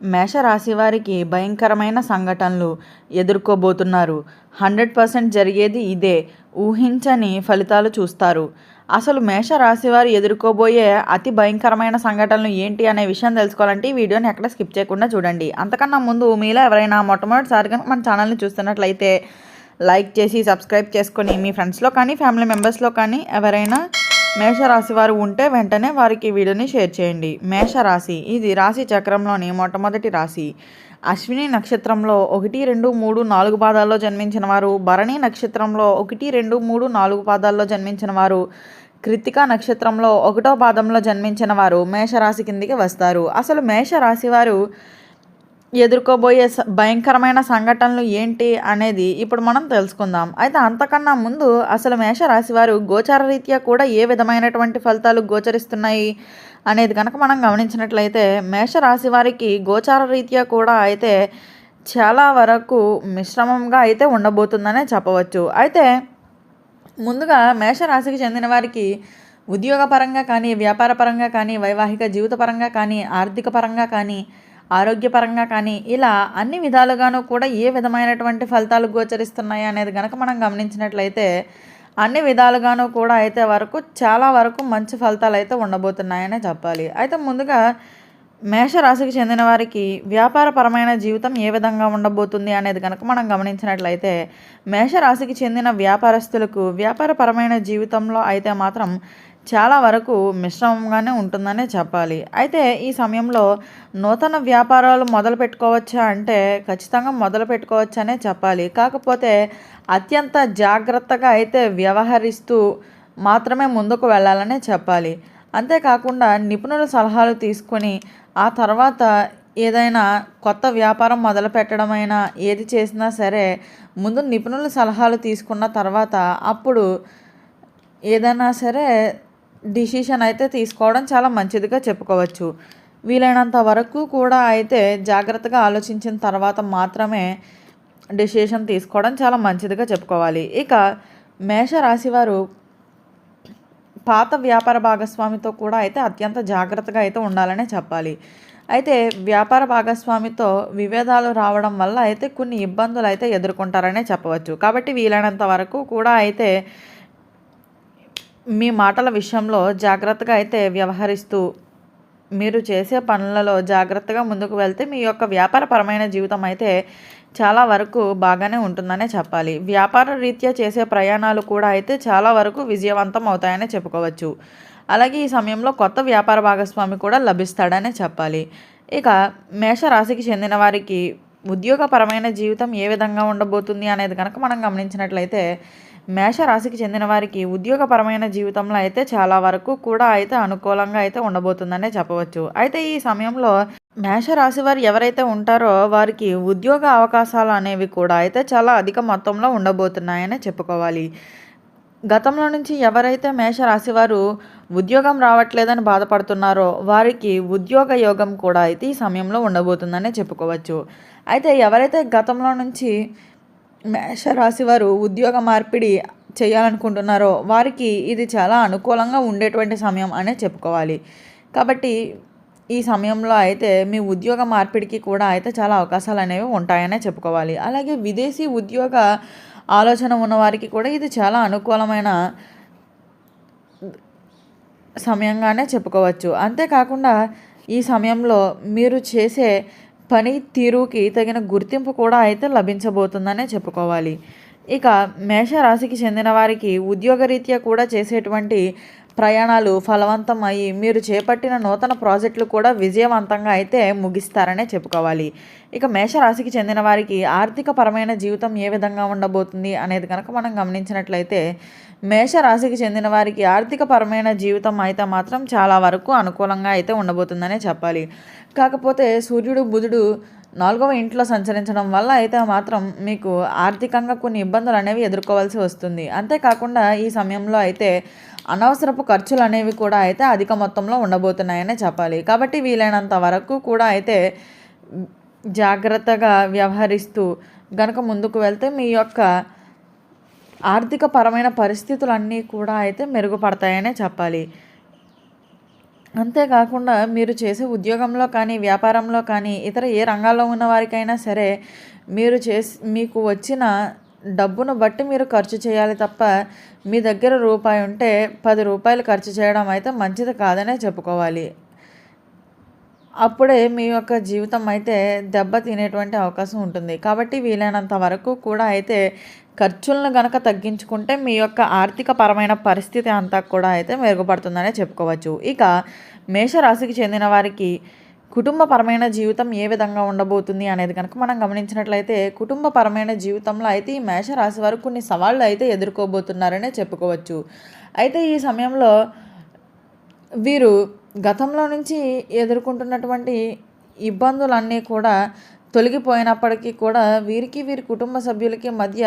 మేషరాశి వారికి భయంకరమైన సంఘటనలు ఎదుర్కోబోతున్నారు. హండ్రెడ్ పర్సెంట్ జరిగేది ఇదే. ఊహించని ఫలితాలు చూస్తారు. అసలు మేషరాశి వారు ఎదుర్కోబోయే అతి భయంకరమైన సంఘటనలు ఏంటి అనే విషయం తెలుసుకోవాలంటే ఈ వీడియోని ఎక్కడ స్కిప్ చేయకుండా చూడండి. అంతకన్నా ముందు మీలో ఎవరైనా మొట్టమొదటిసారిగా మన ఛానల్ని చూస్తున్నట్లయితే లైక్ చేసి సబ్స్క్రైబ్ చేసుకొని మీ ఫ్రెండ్స్లో కానీ ఫ్యామిలీ మెంబర్స్లో కానీ ఎవరైనా మేషరాశి వారు ఉంటే వెంటనే వారికి వీడియోని షేర్ చేయండి. మేషరాశి ఇది రాశి చక్రంలోని మొట్టమొదటి రాశి. అశ్విని నక్షత్రంలో ఒకటి రెండు మూడు నాలుగు పాదాల్లో జన్మించిన వారు భరణి నక్షత్రంలో ఒకటి రెండు మూడు నాలుగు పాదాల్లో జన్మించిన వారు కృతికా నక్షత్రంలో ఒకటో పాదంలో జన్మించిన వారు మేషరాశి కిందికి వస్తారు. అసలు మేషరాశి వారు ఎదుర్కోబోయే స- భయంకరమైన సంఘటనలు ఏంటి అనేది ఇప్పుడు మనం తెలుసుకుందాం. అయితే అంతకన్నా ముందు అసలు మేషరాశి వారు గోచార రీత్యా కూడా ఏ విధమైనటువంటి ఫలితాలు గోచరిస్తున్నాయి అనేది కనుక మనం గమనించినట్లయితే మేషరాశి వారికి గోచార రీత్యా కూడా అయితే చాలా వరకు మిశ్రమంగా అయితే ఉండబోతుందనే చెప్పవచ్చు. అయితే ముందుగా మేషరాశికి చెందిన వారికి ఉద్యోగపరంగా కానీ వ్యాపార పరంగా కానీ వైవాహిక జీవితపరంగా కానీ ఆర్థిక పరంగా కానీ ఆరోగ్యపరంగా కానీ ఇలా అన్ని విధాలుగానూ కూడా ఏ విధమైనటువంటి ఫలితాలు గోచరిస్తున్నాయి అనేది కనుక మనం గమనించినట్లయితే అన్ని విధాలుగానూ కూడా అయితే వరకు చాలా వరకు మంచి ఫలితాలు అయితే ఉండబోతున్నాయనే చెప్పాలి. అయితే ముందుగా మేషరాశికి చెందిన వారికి వ్యాపారపరమైన జీవితం ఏ విధంగా ఉండబోతుంది అనేది కనుక మనం గమనించినట్లయితే మేషరాశికి చెందిన వ్యాపారస్తులకు వ్యాపారపరమైన జీవితంలో అయితే మాత్రం చాలా వరకు మిశ్రమంగానే ఉంటుందనే చెప్పాలి. అయితే ఈ సమయంలో నూతన వ్యాపారాలు మొదలు పెట్టుకోవచ్చా అంటే ఖచ్చితంగా మొదలు పెట్టుకోవచ్చనే చెప్పాలి. కాకపోతే అత్యంత జాగ్రత్తగా అయితే వ్యవహరిస్తూ మాత్రమే ముందుకు వెళ్ళాలనే చెప్పాలి. అంతేకాకుండా నిపుణుల సలహాలు తీసుకొని ఆ తర్వాత ఏదైనా కొత్త వ్యాపారం మొదలు పెట్టడమైనా ఏది చేసినా సరే ముందు నిపుణుల సలహాలు తీసుకున్న తర్వాత అప్పుడు ఏదైనా సరే డిసిషన్ అయితే తీసుకోవడం చాలా మంచిదిగా చెప్పుకోవచ్చు. వీలైనంత వరకు కూడా అయితే జాగ్రత్తగా ఆలోచించిన తర్వాత మాత్రమే డిసిషన్ తీసుకోవడం చాలా మంచిదిగా చెప్పుకోవాలి. ఇక మేషరాశి వారు పాత వ్యాపార భాగస్వామితో కూడా అయితే అత్యంత జాగ్రత్తగా అయితే ఉండాలనే చెప్పాలి. అయితే వ్యాపార భాగస్వామితో విభేదాలు రావడం వల్ల అయితే కొన్ని ఇబ్బందులు అయితే ఎదుర్కొంటారనే చెప్పవచ్చు. కాబట్టి వీలైనంత వరకు కూడా అయితే మీ మాటల విషయంలో జాగ్రత్తగా అయితే వ్యవహరిస్తూ మీరు చేసే పనులలో జాగ్రత్తగా ముందుకు వెళ్తే మీ యొక్క వ్యాపారపరమైన జీవితం అయితే చాలా వరకు బాగానే ఉంటుందనే చెప్పాలి. వ్యాపార రీత్యా చేసే ప్రయాణాలు కూడా అయితే చాలా వరకు విజయవంతం అవుతాయనే చెప్పుకోవచ్చు. అలాగే ఈ సమయంలో కొత్త వ్యాపార భాగస్వామి కూడా లభిస్తాడనే చెప్పాలి. ఇక మేషరాశికి చెందిన వారికి ఉద్యోగపరమైన జీవితం ఏ విధంగా ఉండబోతుంది అనేది కనుక మనం గమనించినట్లయితే మేషరాశికి చెందిన వారికి ఉద్యోగపరమైన జీవితంలో అయితే చాలా వరకు కూడా అయితే అనుకూలంగా అయితే ఉండబోతుందనే చెప్పవచ్చు. అయితే ఈ సమయంలో మేషరాశి వారు ఎవరైతే ఉంటారో వారికి ఉద్యోగ అవకాశాలు అనేవి కూడా అయితే చాలా అధిక మొత్తంలో ఉండబోతున్నాయనే చెప్పుకోవాలి. గతంలో నుంచి ఎవరైతే మేషరాశి వారు ఉద్యోగం రావట్లేదని బాధపడుతున్నారో వారికి ఉద్యోగ యోగం కూడా అయితే ఈ సమయంలో ఉండబోతుందనే చెప్పుకోవచ్చు. అయితే ఎవరైతే గతంలో నుంచి మేషరాశి వారు ఉద్యోగ మార్పిడి చేయాలనుకుంటున్నారో వారికి ఇది చాలా అనుకూలంగా ఉండేటువంటి సమయం అనే చెప్పుకోవాలి. కాబట్టి ఈ సమయంలో అయితే మీ ఉద్యోగ మార్పిడికి కూడా అయితే చాలా అవకాశాలు అనేవి ఉంటాయనే చెప్పుకోవాలి. అలాగే విదేశీ ఉద్యోగ ఆలోచన ఉన్నవారికి కూడా ఇది చాలా అనుకూలమైన సమయంగానే చెప్పుకోవచ్చు. అంతేకాకుండా ఈ సమయంలో మీరు చేసే పని తీరుకి తగిన గుర్తింపు కూడా అయితే లభించబోతుందనే చెప్పుకోవాలి. ఇక మేషరాశికి చెందిన వారికి ఉద్యోగరీత్యా కూడా చేసేటువంటి ప్రయాణాలు ఫలవంతం అయ్యి మీరు చేపట్టిన నూతన ప్రాజెక్టులు కూడా విజయవంతంగా అయితే ముగిస్తారనే చెప్పుకోవాలి. ఇక మేషరాశికి చెందిన వారికి ఆర్థిక పరమైన జీవితం ఏ విధంగా ఉండబోతుంది అనేది కనుక మనం గమనించినట్లయితే మేషరాశికి చెందిన వారికి ఆర్థిక పరమైన జీవితం అయితే మాత్రం చాలా వరకు అనుకూలంగా అయితే ఉండబోతుందనే చెప్పాలి. కాకపోతే సూర్యుడు బుధుడు నాలుగవ ఇంట్లో సంచరించడం వల్ల అయితే మాత్రం మీకు ఆర్థికంగా కొన్ని ఇబ్బందులు అనేవి ఎదుర్కోవాల్సి వస్తుంది. అంతేకాకుండా ఈ సమయంలో అయితే అనవసరపు ఖర్చులు అనేవి కూడా అయితే అధిక మొత్తంలో ఉండబోతున్నాయనే చెప్పాలి. కాబట్టి వీలైనంత వరకు కూడా అయితే జాగ్రత్తగా వ్యవహరిస్తూ గనక ముందుకు వెళ్తే మీ యొక్క ఆర్థిక పరమైన పరిస్థితులన్నీ కూడా అయితే మెరుగుపడతాయనే చెప్పాలి. అంతేకాకుండా మీరు చేసే ఉద్యోగంలో కానీ వ్యాపారంలో కానీ ఇతర ఏ రంగాల్లో ఉన్న వారికైనా సరే మీరు చేసి మీకు వచ్చిన డబ్బును బట్టి మీరు ఖర్చు చేయాలి తప్ప మీ దగ్గర రూపాయి ఉంటే పది రూపాయలు ఖర్చు చేయడం అయితే మంచిది కాదనే చెప్పుకోవాలి. అప్పుడే మీ యొక్క జీవితం అయితే దెబ్బ తినేటువంటి అవకాశం ఉంటుంది. కాబట్టి వీలైనంత వరకు కూడా అయితే ఖర్చులను గనక తగ్గించుకుంటే మీ యొక్క ఆర్థిక పరమైన పరిస్థితి అంతా కూడా అయితే మెరుగుపడుతుందనే చెప్పుకోవచ్చు. ఇక మేషరాశికి చెందిన వారికి కుటుంబపరమైన జీవితం ఏ విధంగా ఉండబోతుంది అనేది కనుక మనం గమనించినట్లయితే కుటుంబపరమైన జీవితంలో అయితే ఈ మేషరాశి వారు కొన్ని సవాళ్ళు అయితే ఎదుర్కోబోతున్నారనే చెప్పుకోవచ్చు. అయితే ఈ సమయంలో వీరు గతంలో నుంచి ఎదుర్కొంటున్నటువంటి ఇబ్బందులన్నీ కూడా తొలగిపోయినప్పటికీ కూడా వీరికి వీరి కుటుంబ సభ్యులకి మధ్య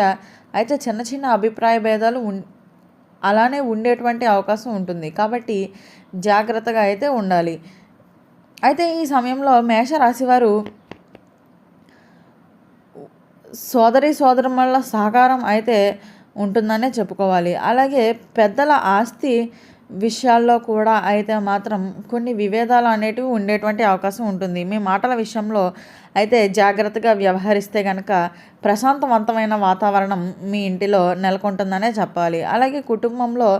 అయితే చిన్న చిన్న అభిప్రాయ భేదాలు ఉన్ అలానే ఉండేటువంటి అవకాశం ఉంటుంది. కాబట్టి జాగ్రత్తగా అయితే ఉండాలి. అయితే ఈ సమయంలో మేషరాశి వారు సోదరి సోదరుల సహకారం అయితే ఉంటుందనే చెప్పుకోవాలి. అలాగే పెద్దల ఆస్తి విషయాల్లో కూడా అయితే మాత్రం కొన్ని విభేదాలు అనేటివి ఉండేటువంటి అవకాశం ఉంటుంది. మీ మాటల విషయంలో అయితే జాగ్రత్తగా వ్యవహరిస్తే కనుక ప్రశాంతవంతమైన వాతావరణం మీ ఇంటిలో నెలకొంటుందనే చెప్పాలి. అలాగే కుటుంబంలో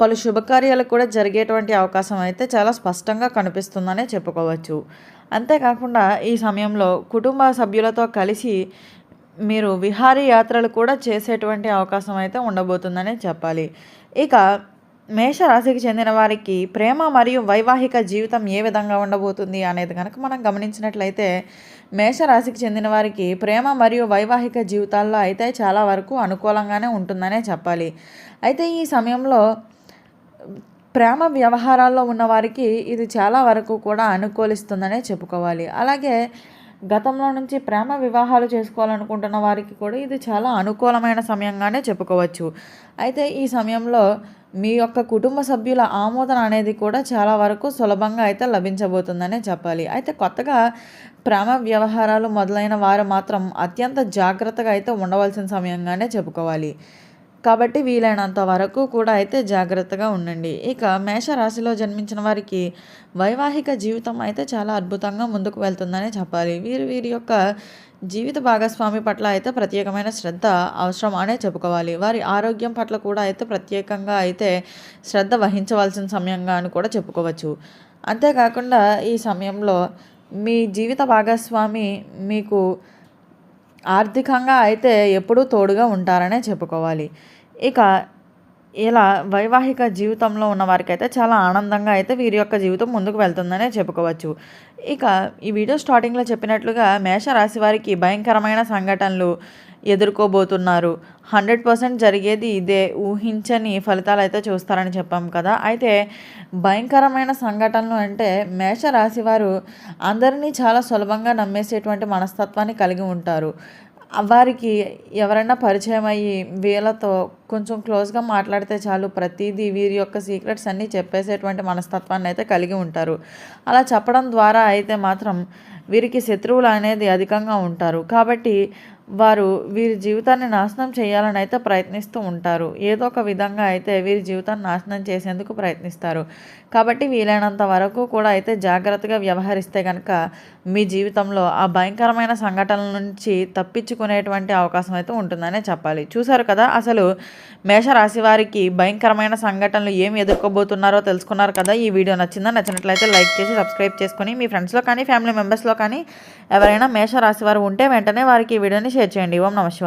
పలు శుభకార్యాలు కూడా జరిగేటువంటి అవకాశం అయితే చాలా స్పష్టంగా కనిపిస్తుందనే చెప్పుకోవచ్చు. అంతేకాకుండా ఈ సమయంలో కుటుంబ సభ్యులతో కలిసి మీరు విహారీ యాత్రలు కూడా చేసేటువంటి అవకాశం అయితే ఉండబోతుందనే చెప్పాలి. ఇక మేషరాశికి చెందిన వారికి ప్రేమ మరియు వైవాహిక జీవితం ఏ విధంగా ఉండబోతుంది అనేది కనుక మనం గమనించినట్లయితే మేషరాశికి చెందిన వారికి ప్రేమ మరియు వైవాహిక జీవితాల్లో అయితే చాలా వరకు అనుకూలంగానే ఉంటుందనే చెప్పాలి. అయితే ఈ సమయంలో ప్రేమ వ్యవహారాల్లో ఉన్నవారికి ఇది చాలా వరకు కూడా అనుకూలిస్తుందనే చెప్పుకోవాలి. అలాగే గతంలో నుంచి ప్రేమ వివాహాలు చేసుకోవాలనుకుంటున్న వారికి కూడా ఇది చాలా అనుకూలమైన సమయంగానే చెప్పుకోవచ్చు. అయితే ఈ సమయంలో మీ యొక్క కుటుంబ సభ్యుల ఆమోదన అనేది కూడా చాలా వరకు సులభంగా అయితే లభించబోతుందనే చెప్పాలి. అయితే కొత్తగా ప్రేమ వ్యవహారాలు మొదలైన వారు మాత్రం అత్యంత జాగ్రత్తగా అయితే ఉండవలసిన సమయంగానే చెప్పుకోవాలి. కాబట్టి వీలైనంత వరకు కూడా అయితే జాగ్రత్తగా ఉండండి. ఇక మేషరాశిలో జన్మించిన వారికి వైవాహిక జీవితం అయితే చాలా అద్భుతంగా ముందుకు వెళ్తుందనే చెప్పాలి. వీరు వీరి యొక్క జీవిత భాగస్వామి పట్ల అయితే ప్రత్యేకమైన శ్రద్ధ అవసరం అనే చెప్పుకోవాలి. వారి ఆరోగ్యం పట్ల కూడా అయితే ప్రత్యేకంగా అయితే శ్రద్ధ వహించవలసిన సమయంగా అని కూడా చెప్పుకోవచ్చు. అంతేకాకుండా ఈ సమయంలో మీ జీవిత భాగస్వామి మీకు ఆర్థికంగా అయితే ఎప్పుడూ తోడుగా ఉంటారనే చెప్పుకోవాలి. ఇక ఇలా వైవాహిక జీవితంలో ఉన్న వారికైతే చాలా ఆనందంగా అయితే వీరి యొక్క జీవితం ముందుకు వెళ్తుందనే చెప్పుకోవచ్చు. ఇక ఈ వీడియో స్టార్టింగ్లో చెప్పినట్లుగా మేషరాశి వారికి భయంకరమైన సంఘటనలు ఎదుర్కోబోతున్నారు. హండ్రెడ్ పర్సెంట్ జరిగేది ఇదే. ఊహించని ఫలితాలు అయితే చూస్తారని చెప్పాం కదా. అయితే భయంకరమైన సంఘటనలు అంటే మేషరాశి వారు అందరినీ చాలా సులభంగా నమ్మేసేటువంటి మనస్తత్వాన్ని కలిగి ఉంటారు. వారికి ఎవరైనా పరిచయం అయ్యి వీళ్ళతో కొంచెం క్లోజ్గా మాట్లాడితే చాలు ప్రతిదీ వీరి యొక్క సీక్రెట్స్ అన్నీ చెప్పేసేటువంటి మనస్తత్వాన్ని అయితే కలిగి ఉంటారు. అలా చెప్పడం ద్వారా అయితే మాత్రం వీరికి శత్రువులు అనేది అధికంగా ఉంటారు. కాబట్టి వారు వీరి జీవితాన్ని నాశనం చేయాలని అయితే ప్రయత్నిస్తూ ఉంటారు. ఏదో ఒక విధంగా అయితే వీరి జీవితాన్ని నాశనం చేసేందుకు ప్రయత్నిస్తారు. కాబట్టి వీలైనంత వరకు కూడా అయితే జాగ్రత్తగా వ్యవహరిస్తే కనుక మీ జీవితంలో ఆ భయంకరమైన సంఘటనల నుంచి తప్పించుకునేటువంటి అవకాశం అయితే ఉంటుందనే చెప్పాలి. చూశారు కదా అసలు మేషరాశి వారికి భయంకరమైన సంఘటనలు ఏమి ఎదుర్కోబోతున్నారో తెలుసుకున్నారు కదా. ఈ వీడియో నచ్చిందా? నచ్చినట్లయితే లైక్ చేసి సబ్స్క్రైబ్ చేసుకొని మీ ఫ్రెండ్స్లో కానీ ఫ్యామిలీ మెంబర్స్లో కానీ ఎవరైనా మేషరాశి వారు ఉంటే వెంటనే వారికి ఈ వీడియోని షేర్ చేయండి. ఓం నమ శివాయ.